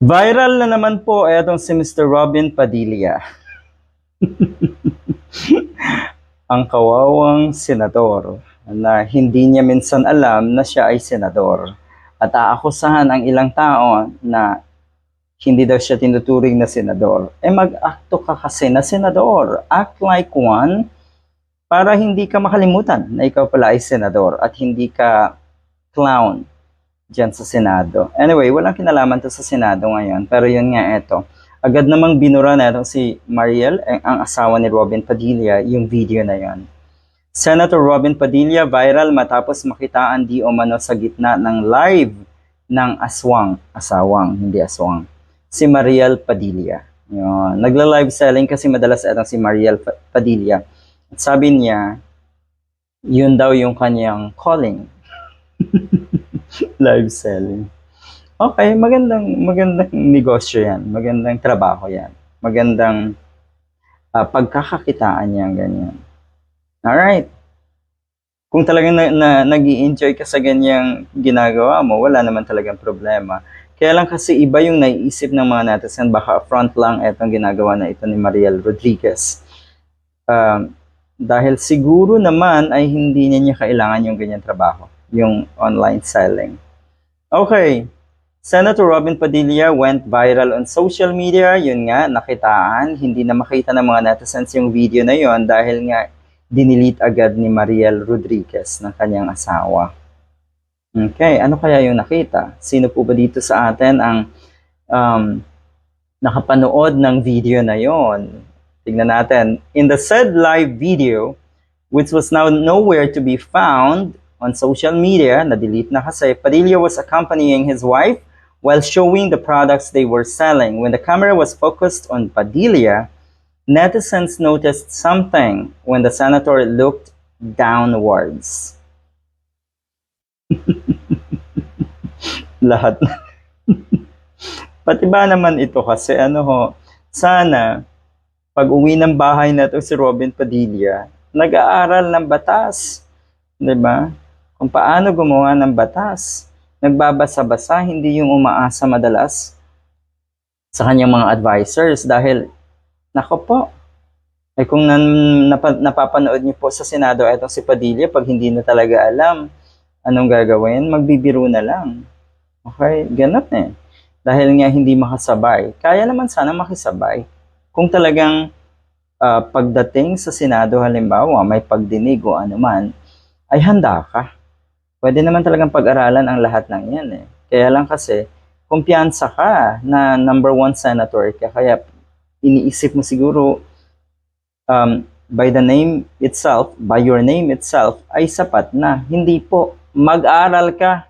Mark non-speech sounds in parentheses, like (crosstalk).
Viral na naman po etong si Mr. Robin Padilla. (laughs) Ang kawawang senador na hindi niya minsan alam na siya ay senador. At aakusahan ang ilang tao na hindi daw siya tinuturing na senador. Eh mag-akto ka kasi na senador. Act like one para hindi ka makalimutan na ikaw pala ay senador at hindi ka clown dyan sa Senado. Anyway, walang kinalaman to sa Senado ngayon. Pero yun nga, eto. Agad namang binura na si Mariel, eh, ang asawa ni Robin Padilla, yung video na yon. Senator Robin Padilla viral matapos makitaan di umano sa gitna ng live ng aswang, asawang, hindi aswang, si Mariel Padilla. Yun. Nagla-live selling kasi madalas itong si Mariel Pa- Padilla. At sabi niya, yun daw yung kanyang calling. (laughs) live selling. Okay, magandang magandang negosyo 'yan. Magandang trabaho 'yan. Magandang ah, pagkakakitaan 'yan ganyan. Alright. Kung talagang na, na, nag enjoy ka sa ganyang ginagawa mo, wala naman talagang problema. Kaya lang kasi iba yung naiisip ng mga netizen, baka front lang itong ginagawa na ito ni Mariel Rodriguez. Um, dahil siguro naman ay hindi niya, niya kailangan yung ganyang trabaho, yung online selling. Okay. Senator Robin Padilla went viral on social media. Yun nga, nakitaan. Hindi na makita ng mga netizens yung video na yon dahil nga dinilit agad ni Mariel Rodriguez ng kanyang asawa. Okay, ano kaya yung nakita? Sino po ba dito sa atin ang um, nakapanood ng video na yon? Tignan natin. In the said live video, which was now nowhere to be found on social media, na-delete na kasi, Padilla was accompanying his wife while showing the products they were selling. When the camera was focused on Padilla, netizens noticed something when the senator looked downwards. (laughs) Lahat. (laughs) Pati ba naman ito kasi ano ho, sana pag uwi ng bahay na to si Robin Padilla, nag-aaral ng batas. 'Di ba? Kung paano gumawa ng batas. Nagbabasa-basa, hindi yung umaasa madalas sa kanyang mga advisors dahil nako po, ay kung nan, napa, napapanood niyo po sa Senado itong si Padilla, pag hindi na talaga alam anong gagawin, magbibiro na lang. Okay, ganun eh. Dahil nga hindi makasabay. Kaya naman sana makisabay. Kung talagang ah, pagdating sa Senado halimbawa, may pagdinig o anuman, ay handa ka. Pwede naman talagang pag-aralan ang lahat ng yan eh. Kaya lang kasi, kumpiyansa ka na number one senator ka, kaya iniisip mo siguro um, by the name itself, by your name itself, ay sapat na. Hindi po. Mag-aral ka.